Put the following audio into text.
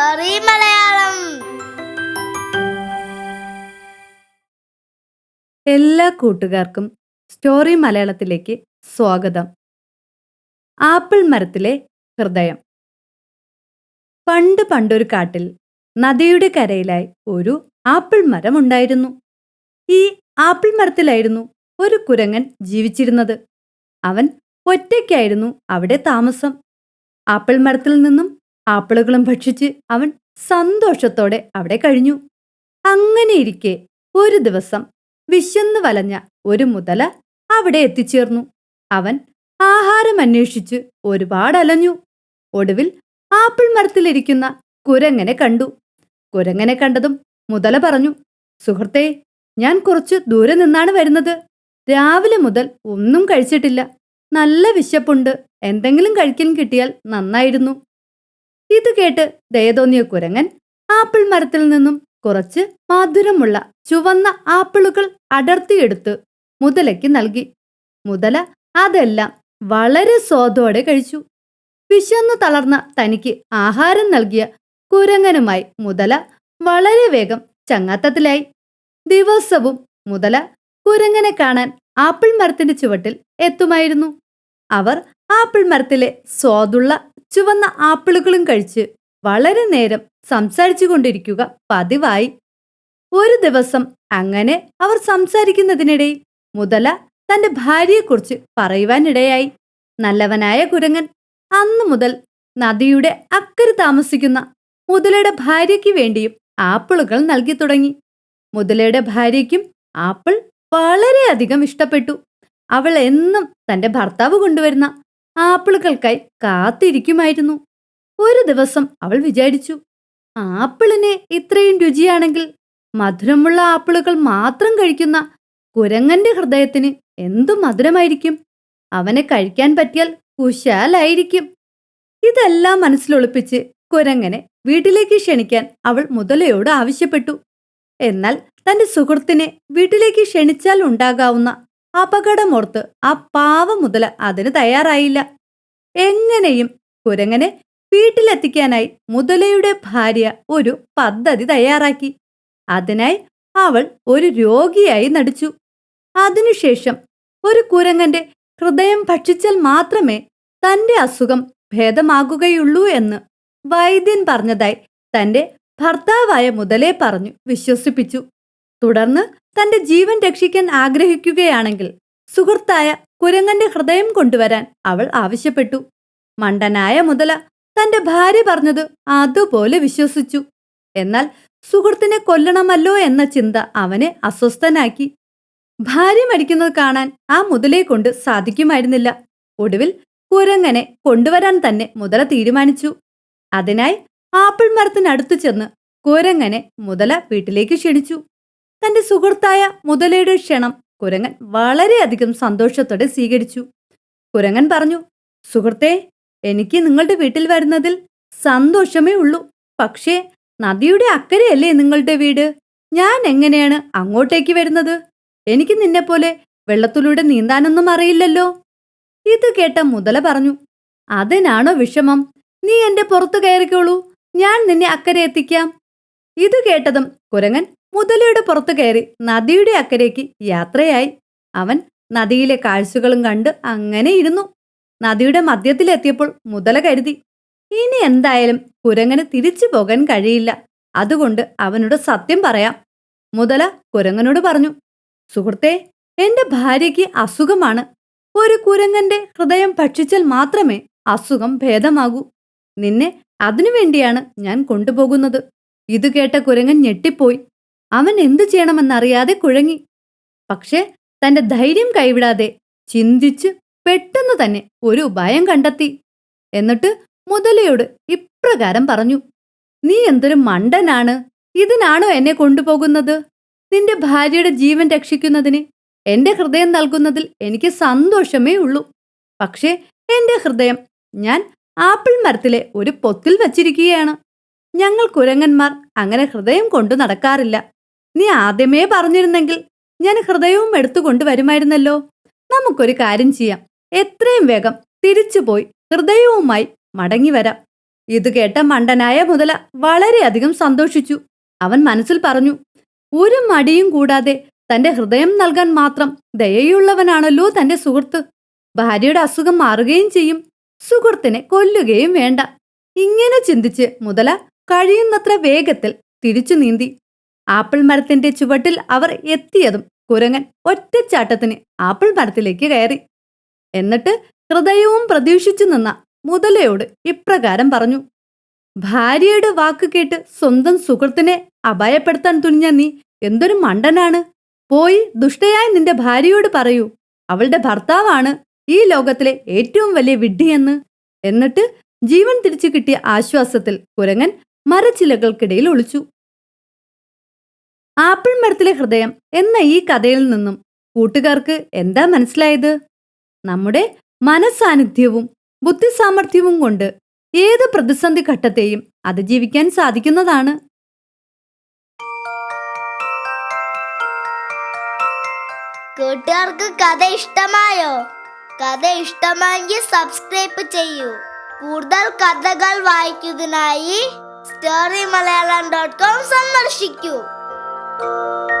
Story Malayalam. എല്ലാ കൂട്ടുകാർക്കും story മലയാളത്തിലേക്ക് സ്വാഗതം. ആപ്പിൾ മരത്തിലെ ഹൃദയം. പണ്ട് പണ്ടൊരു കാട്ടിൽ നദിയുടെ കരയിലായി ഒരു ആപ്പിൾ മരം ഉണ്ടായിരുന്നു. ഈ ആപ്പിൾ മരത്തിലായിരുന്നു ഒരു കുരങ്ങൻ ജീവിച്ചിരുന്നത്. അവൻ ഒറ്റയ്ക്കായിരുന്നു അവിടെ താമസം. ആപ്പിൾ മരത്തിൽ നിന്നും ആപ്പിളുകളും ഭക്ഷിച്ച് അവൻ സന്തോഷത്തോടെ അവിടെ കഴിഞ്ഞു. അങ്ങനെയിരിക്കെ ഒരു ദിവസം വിശന്ന് വലഞ്ഞ ഒരു മുതല അവിടെ എത്തിച്ചേർന്നു. അവൻ ആഹാരം അന്വേഷിച്ച് ഒരുപാട് അലഞ്ഞു. ഒടുവിൽ ആപ്പിൾ മരത്തിലിരിക്കുന്ന കുരങ്ങനെ കണ്ടു. കുരങ്ങനെ കണ്ടതും മുതല പറഞ്ഞു സുഹൃത്തെ ഞാൻ കുറച്ച് ദൂരെ നിന്നാണ് വരുന്നത്. രാവിലെ മുതൽ ഒന്നും കഴിച്ചിട്ടില്ല. നല്ല വിശപ്പുണ്ട്. എന്തെങ്കിലും കഴിക്കാൻ കിട്ടിയാൽ നന്നായിരുന്നു. ഇത് കേട്ട് ദയതോന്നിയ കുരങ്ങൻ ആപ്പിൾ മരത്തിൽ നിന്നും കുറച്ച് മധുരമുള്ള ചുവന്ന ആപ്പിളുകൾ അടർത്തിയെടുത്ത് മുതലയ്ക്ക് നൽകി. മുതല അതെല്ലാം വളരെ സ്വാദോടെ കഴിച്ചു. വിശന്നു തളർന്ന തനിക്ക് ആഹാരം നൽകിയ കുരങ്ങനുമായി മുതല വളരെ വേഗം ചങ്ങാത്തത്തിലായി. ദിവസവും മുതല കുരങ്ങനെ കാണാൻ ആപ്പിൾ മരത്തിന്റെ ചുവട്ടിൽ എത്തുമായിരുന്നു. അവർ ആപ്പിൾ മരത്തിലെ സ്വാദുള്ള ചുവന്ന ആപ്പിളുകളും കഴിച്ച് വളരെ നേരം സംസാരിച്ചു കൊണ്ടിരിക്കുക പതിവായി. ഒരു ദിവസം അങ്ങനെ അവർ സംസാരിക്കുന്നതിനിടയിൽ മുതല തന്റെ ഭാര്യയെക്കുറിച്ച് പറയുവാനിടയായി. നല്ലവനായ കുരങ്ങൻ അന്നു മുതൽ നദിയുടെ അക്കരെ താമസിക്കുന്ന മുതലയുടെ ഭാര്യയ്ക്ക് വേണ്ടിയും ആപ്പിളുകൾ നൽകി തുടങ്ങി. മുതലയുടെ ഭാര്യയ്ക്കും ആപ്പിൾ വളരെയധികം ഇഷ്ടപ്പെട്ടു. അവൾ എന്നും തന്റെ ഭർത്താവ് കൊണ്ടുവരുന്ന ആപ്പിളുകൾക്കായി കാത്തിരിക്കുമായിരുന്നു. ഒരു ദിവസം അവൾ വിചാരിച്ചു ആപ്പിളിന് ഇത്രയും രുചിയാണെങ്കിൽ മധുരമുള്ള ആപ്പിളുകൾ മാത്രം കഴിക്കുന്ന കുരങ്ങന്റെ ഹൃദയത്തിന് എന്തു മധുരമായിരിക്കും? അവനെ കഴിക്കാൻ പറ്റിയാൽ കുശാലായിരിക്കും. ഇതെല്ലാം മനസ്സിലൊളിപ്പിച്ച് കുരങ്ങനെ വീട്ടിലേക്ക് ക്ഷണിക്കാൻ അവൾ മുതലയോട് ആവശ്യപ്പെട്ടു. എന്നാൽ തന്റെ സുഹൃത്തിനെ വീട്ടിലേക്ക് ക്ഷണിച്ചാൽ ഉണ്ടാകാവുന്ന അപകടമോർത്ത് ആ പാവ മുതല അതിന് തയ്യാറായില്ല. എങ്ങനെയും കുരങ്ങനെ വീട്ടിലെത്തിക്കാനായി മുതലയുടെ ഭാര്യ ഒരു പദ്ധതി തയ്യാറാക്കി. അതിനായി അവൾ ഒരു രോഗിയായി നടിച്ചു. അതിനുശേഷം ഒരു കുരങ്ങന്റെ ഹൃദയം ഭക്ഷിച്ചാൽ മാത്രമേ തന്റെ അസുഖം ഭേദമാകുകയുള്ളൂ എന്ന് വൈദ്യൻ പറഞ്ഞതായി തന്റെ ഭർത്താവായ മുതലേ പറഞ്ഞു വിശ്വസിപ്പിച്ചു. തുടർന്ന് തന്റെ ജീവൻ രക്ഷിക്കാൻ ആഗ്രഹിക്കുകയാണെങ്കിൽ സുഹൃത്തായ കുരങ്ങന്റെ ഹൃദയം കൊണ്ടുവരാൻ അവൾ ആവശ്യപ്പെട്ടു. മണ്ടനായ മുതല തന്റെ ഭാര്യ പറഞ്ഞത് അതുപോലെ വിശ്വസിച്ചു. എന്നാൽ സുഹൃത്തിനെ കൊല്ലണമല്ലോ എന്ന ചിന്ത അവനെ അസ്വസ്ഥനാക്കി. ഭാര്യ മരിക്കുന്നത് കാണാൻ ആ മുതലയെ കൊണ്ട് സാധിക്കുമായിരുന്നില്ല. ഒടുവിൽ കുരങ്ങനെ കൊണ്ടുവരാൻ തന്നെ മുതല തീരുമാനിച്ചു. അതിനായി ആപ്പിൾ മരത്തിനടുത്തു ചെന്ന് കുരങ്ങനെ മുതല വീട്ടിലേക്ക് ക്ഷണിച്ചു. തന്റെ സുഹൃത്തായ മുതലയുടെ ക്ഷണം കുരങ്ങൻ വളരെയധികം സന്തോഷത്തോടെ സ്വീകരിച്ചു. കുരങ്ങൻ പറഞ്ഞു സുഹൃത്തേ എനിക്ക് നിങ്ങളുടെ വീട്ടിൽ വരുന്നതിൽ സന്തോഷമേ ഉള്ളൂ. പക്ഷേ നദിയുടെ അക്കരയല്ലേ നിങ്ങളുടെ വീട്? ഞാൻ എങ്ങനെയാണ് അങ്ങോട്ടേക്ക് വരുന്നത്? എനിക്ക് നിന്നെപ്പോലെ വെള്ളത്തിലൂടെ നീന്താനൊന്നും അറിയില്ലല്ലോ. ഇത് കേട്ട മുതല പറഞ്ഞു അതിനാണോ വിഷമം? നീ എന്റെ പുറത്തു കയറിക്കോളൂ. ഞാൻ നിന്നെ അക്കരെ എത്തിക്കാം. ഇത് കേട്ടതും കുരങ്ങൻ മുതലയുടെ പുറത്തു കയറി നദിയുടെ അക്കരേക്ക് യാത്രയായി. അവൻ നദിയിലെ കാഴ്ചകളും കണ്ട് അങ്ങനെ ഇരുന്നു. നദിയുടെ മധ്യത്തിലെത്തിയപ്പോൾ മുതല കരുതി ഇനി എന്തായാലും കുരങ്ങന് തിരിച്ചു പോകാൻ കഴിയില്ല. അതുകൊണ്ട് അവനോട് സത്യം പറയാം. മുതല കുരങ്ങനോട് പറഞ്ഞു സുഹൃത്തെ എന്റെ ഭാര്യയ്ക്ക് അസുഖമാണ്. ഒരു കുരങ്ങന്റെ ഹൃദയം ഭക്ഷിച്ചാൽ മാത്രമേ അസുഖം ഭേദമാകൂ. നിന്നെ അതിനുവേണ്ടിയാണ് ഞാൻ കൊണ്ടുപോകുന്നത്. ഇത് കേട്ട കുരങ്ങൻ ഞെട്ടിപ്പോയി. അവൻ എന്തു ചെയ്യണമെന്നറിയാതെ കുഴങ്ങി. പക്ഷേ തന്റെ ധൈര്യം കൈവിടാതെ ചിന്തിച്ച് പെട്ടെന്ന് തന്നെ ഒരു ഉപായം കണ്ടെത്തി. എന്നിട്ട് മുതലയോട് ഇപ്രകാരം പറഞ്ഞു നീ എന്തൊരു മണ്ടനാണ്? ഇതിനാണോ എന്നെ കൊണ്ടുപോകുന്നത്? നിന്റെ ഭാര്യയുടെ ജീവൻ രക്ഷിക്കുന്നതിന് എന്റെ ഹൃദയം നൽകുന്നതിൽ എനിക്ക് സന്തോഷമേ ഉള്ളൂ. പക്ഷേ എന്റെ ഹൃദയം ഞാൻ ആപ്പിൾ മരത്തിലെ ഒരു പൊത്തിൽ വച്ചിരിക്കുകയാണ്. ഞങ്ങൾ കുരങ്ങന്മാർ അങ്ങനെ ഹൃദയം കൊണ്ടു നടക്കാറില്ല. നീ ആദ്യമേ പറഞ്ഞിരുന്നെങ്കിൽ ഞാൻ ഹൃദയവും എടുത്തു കൊണ്ടുവരുമായിരുന്നല്ലോ. നമുക്കൊരു കാര്യം ചെയ്യാം. എത്രയും വേഗം തിരിച്ചുപോയി ഹൃദയവുമായി മടങ്ങി വരാം. ഇത് കേട്ട മണ്ടനായ മുതല വളരെയധികം സന്തോഷിച്ചു. അവൻ മനസ്സിൽ പറഞ്ഞു ഒരു മടിയും കൂടാതെ തന്റെ ഹൃദയം നൽകാൻ മാത്രം ദയയുള്ളവനാണല്ലോ തന്റെ സുഹൃത്ത്. ഭാര്യയുടെ അസുഖം മാറുകയും ചെയ്യും. സുഹൃത്തിനെ കൊല്ലുകയും വേണ്ട. ഇങ്ങനെ ചിന്തിച്ച് മുതല കഴിയുന്നത്ര വേഗത്തിൽ തിരിച്ചു നീന്തി ആപ്പിൾ മരത്തിന്റെ ചുവട്ടിൽ അവർ എത്തിയതും കുരങ്ങൻ ഒറ്റച്ചാട്ടത്തിന് ആപ്പിൾ മരത്തിലേക്ക് കയറി. എന്നിട്ട് ഹൃദയവും പ്രതീക്ഷിച്ചു നിന്ന മുതലയോട് ഇപ്രകാരം പറഞ്ഞു ഭാര്യയുടെ വാക്ക് കേട്ട് സ്വന്തം സുഹൃത്തിനെ അപായപ്പെടുത്താൻ തുനിഞ്ഞ നീ എന്തൊരു മണ്ടനാണ്. പോയി ദുഷ്ടയായ നിന്റെ ഭാര്യയോട് പറയൂ. അവളുടെ ഭർത്താവാണ് ഈ ലോകത്തിലെ ഏറ്റവും വലിയ വിഡ്ഢിയെന്ന്. എന്നിട്ട് ജീവൻ തിരിച്ചു കിട്ടിയ ആശ്വാസത്തിൽ കുരങ്ങൻ മരച്ചിലകൾക്കിടയിൽ ഒളിച്ചു. ആപ്പിൾ മരത്തിലെ ഹൃദയം എന്ന ഈ കഥയിൽ നിന്നും കൂട്ടുകാർക്ക് എന്താ മനസ്സിലായത്? നമ്മുടെ മനസാന്നിധ്യവും ബുദ്ധിസാമർഥ്യവും കൊണ്ട് ഏത് പ്രതിസന്ധി ഘട്ടത്തെയും അതിജീവിക്കാൻ സാധിക്കുന്നതാണ്? കൂട്ടുകാർക്ക് കഥ ഇഷ്ടമായോ? കഥ ഇഷ്ടമായെങ്കിൽ സബ്സ്ക്രൈബ് ചെയ്യൂ. കൂടുതൽ കഥകൾ വായിക്കുന്നതിനായി സ്റ്റോറി മലയാളം ഡോട്ട് കോം സന്ദർശിക്കൂ. Música